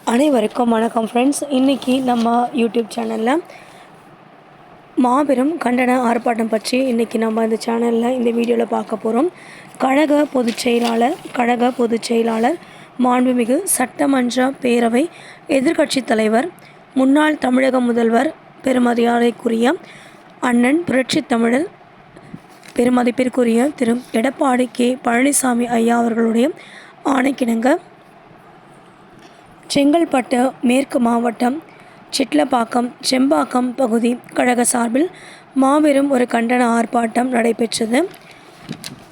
அனைவருக்கும் வணக்கம் ஃப்ரெண்ட்ஸ் இன்றைக்கி நம்ம யூடியூப் சேனலில் மாபெரும் கண்டன ஆர்ப்பாட்டம் பற்றி இன்றைக்கி நம்ம இந்த சேனலில் இந்த வீடியோவில் பார்க்க போகிறோம் கழக பொதுச் செயலாளர் கழக பொதுச் செயலாளர் மாண்புமிகு சட்டமன்ற பேரவை எதிர்க்கட்சித் தலைவர் முன்னாள் தமிழக முதல்வர் பெருமதியாரைக்குரிய அண்ணன் புரட்சித் தமிழர் பெருமதிப்பிற்குரிய திரு எடப்பாடி கே பழனிசாமி ஐயா அவர்களுடைய ஆணைக்கிணங்க செங்கல்பட்டு மேற்கு மாவட்டம் சிட்லப்பாக்கம் செம்பாக்கம் பகுதி கழக சார்பில் மாபெரும் ஒரு கண்டன ஆர்ப்பாட்டம் நடைபெற்றது.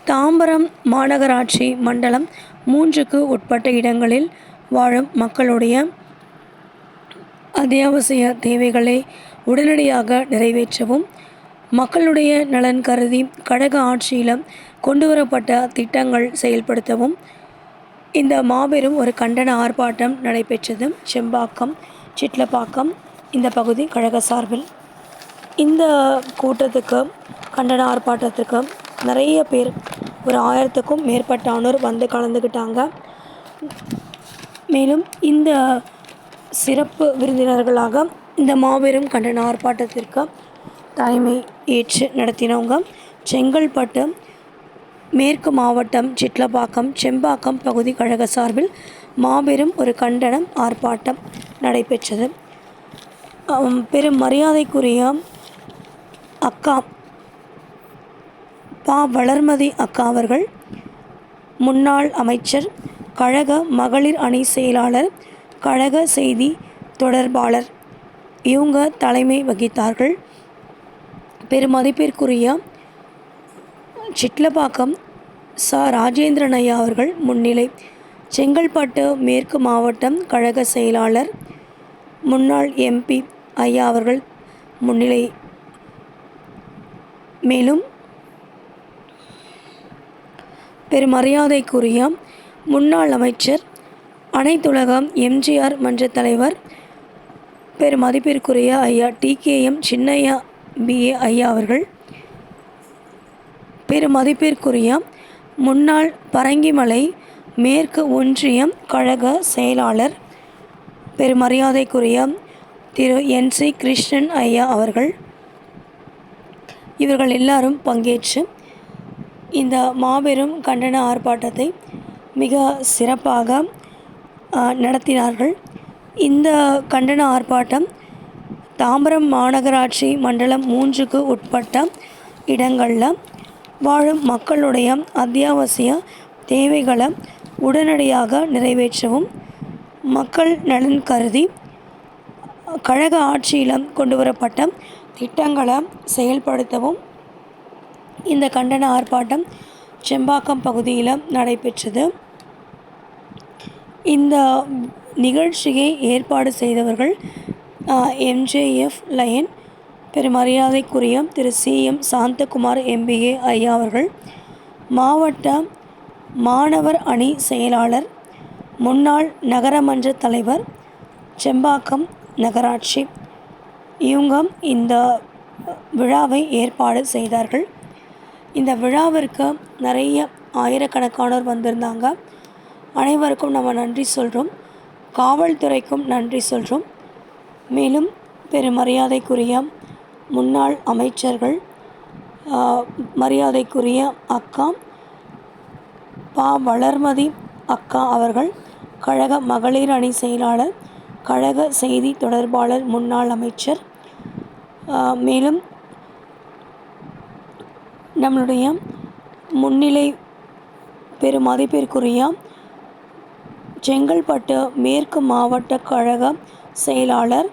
தாம்பரம் மாநகராட்சி மண்டலம் மூன்றுக்கு உட்பட்ட இடங்களில் வாழும் மக்களுடைய அத்தியாவசிய தேவைகளை உடனடியாக நிறைவேற்றவும் மக்களுடைய நலன் கருதி கழக ஆட்சியிலும் கொண்டுவரப்பட்ட திட்டங்கள் செயல்படுத்தவும் இந்த மாபெரும் ஒரு கண்டன ஆர்ப்பாட்டம் நடைபெற்றது செம்பாக்கம் சிட்லப்பாக்கம் இந்த பகுதி கழக சார்பில். இந்த கூட்டத்துக்கு கண்டன ஆர்ப்பாட்டத்துக்கு நிறைய பேர் ஒரு ஆயிரத்துக்கும் மேற்பட்டானோர் வந்து கலந்துக்கிட்டாங்க மேலும் இந்த சிறப்பு விருந்தினர்களாக இந்த மாபெரும் கண்டன ஆர்ப்பாட்டத்திற்கு தலைமை ஏற்று நடத்தினவங்க செங்கல்பட்டு மேற்கு மாவட்டம் சிட்லப்பாக்கம் செம்பாக்கம் பகுதி கழக சார்பில் மாபெரும் ஒரு கண்டனம் ஆர்ப்பாட்டம் நடைபெற்றது. பெரும் மரியாதைக்குரிய அக்கா பா. வளர்மதி அக்கா அவர்கள் முன்னாள் அமைச்சர் கழக மகளிர் அணி செயலாளர் கழக செய்தி தொடர்பாளர் இவங்க தலைமை வகித்தார்கள். பெருமதிப்பிற்குரிய சிட்லப்பாக்கம் ச. ராஜேந்திரன் ஐயா அவர்கள் முன்னிலை. செங்கல்பட்டு மேற்கு மாவட்டம் கழக செயலாளர் முன்னாள் எம்பி ஐயா அவர்கள் முன்னிலை. மேலும் பெருமரியாதைக்குரிய முன்னாள் அமைச்சர் அனைத்துலகம் எம்ஜிஆர் மன்ற தலைவர் பெருமதிப்பிற்குரிய ஐயா டிகேஎம் சின்னையா பிஏ ஐயா அவர்கள் பெருமதிப்பிற்குரிய முன்னாள் பரங்கிமலை மேற்கு ஒன்றியம் கழக செயலாளர் பெருமரியாதைக்குரிய திரு என் சி கிருஷ்ணன் ஐயா அவர்கள். இவர்கள் எல்லாரும் பங்கேற்று இந்த மாபெரும் கண்டன ஆர்ப்பாட்டத்தை மிக சிறப்பாக நடத்தினார்கள். இந்த கண்டன ஆர்ப்பாட்டம் தாம்பரம் மாநகராட்சி மண்டலம் மூன்றுக்கு உட்பட்ட இடங்களில் வாழும் மக்களுடைய அத்தியாவசிய தேவைகளை உடனடியாக நிறைவேற்றவும் மக்கள் நலன் கருதி கழக ஆட்சியில் கொண்டு வரப்பட்ட திட்டங்களை செயல்படுத்தவும் இந்த கண்டன ஆர்ப்பாட்டம் செம்பாக்கம் பகுதியில் நடைபெற்றது. இந்த நிகழ்ச்சியை ஏற்பாடு செய்தவர்கள் MJF lion பெருமரியாதைக்குரிய Thiru C. M. Santhakumar MBA ஐயா அவர்கள் மாவட்ட மாணவர் அணி செயலாளர் முன்னாள் நகரமன்ற தலைவர் செம்பாக்கம் நகராட்சி. இவங்க இந்த விழாவை ஏற்பாடு செய்தார்கள். இந்த விழாவிற்கு நிறைய ஆயிரக்கணக்கானோர் வந்திருந்தாங்க. அனைவருக்கும் நம்ம நன்றி சொல்கிறோம் காவல்துறைக்கும் நன்றி சொல்கிறோம் மேலும் பெருமரியாதைக்குரிய முன்னாள் அமைச்சர்கள் மரியாதைக்குரிய அக்கா பா. வளர்மதி அக்கா அவர்கள் கழக மகளிர் அணி செயலாளர் கழக செய்தி தொடர்பாளர் முன்னாள் அமைச்சர் மேலும் நம்மளுடைய முன்னிலை பெருமதிப்பிற்குரிய செங்கல்பட்டு மேற்கு மாவட்ட கழக செயலாளர்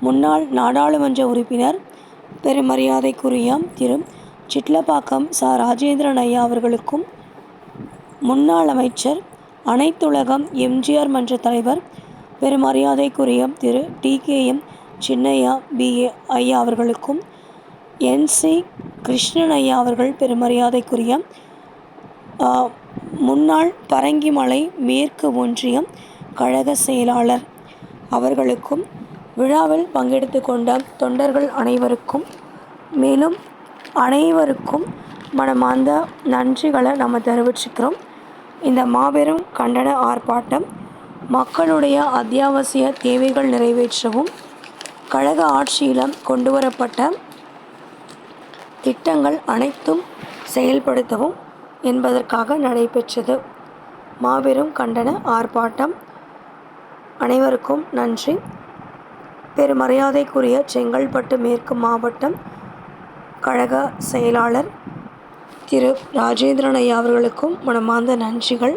முன்னாள் நாடாளுமன்ற உறுப்பினர் பெருமரியாதைக்குரிய திரு சிட்லப்பாக்கம் ச. ராஜேந்திரன் ஐயா அவர்களுக்கும் முன்னாள் அமைச்சர் அனைத்துலகம் எம்ஜிஆர் மன்ற தலைவர் பெருமரியாதைக்குரிய திரு டிகேஎம் சின்னையா பிஏ ஐயா அவர்களுக்கும் என்சி கிருஷ்ணன் ஐயா அவர்கள் பெருமரியாதைக்குரிய முன்னாள் பரங்கிமலை மேற்கு ஒன்றியம் கழக செயலாளர் அவர்களுக்கும் விழாவில் பங்கெடுத்து கொண்ட தொண்டர்கள் அனைவருக்கும் மேலும் அனைவருக்கும் மனமார்ந்த நன்றிகளை நம்ம தெரிவிச்சுக்கிறோம். இந்த மாபெரும் கண்டன ஆர்ப்பாட்டம் மக்களுடைய அத்தியாவசிய தேவைகள் நிறைவேற்றவும் கழக ஆட்சியில் கொண்டுவரப்பட்ட திட்டங்கள் அனைத்தும் செயல்படுத்தவும் என்பதற்காக நடைபெற்றது. மாபெரும் கண்டன ஆர்ப்பாட்டம். அனைவருக்கும் நன்றி. பெருமரியாதைக்குரிய செங்கல்பட்டு மேற்கு மாவட்டம் கழக செயலாளர் திரு ராஜேந்திரன் ஐயா அவர்களுக்கும் மனமார்ந்த நன்றிகள்.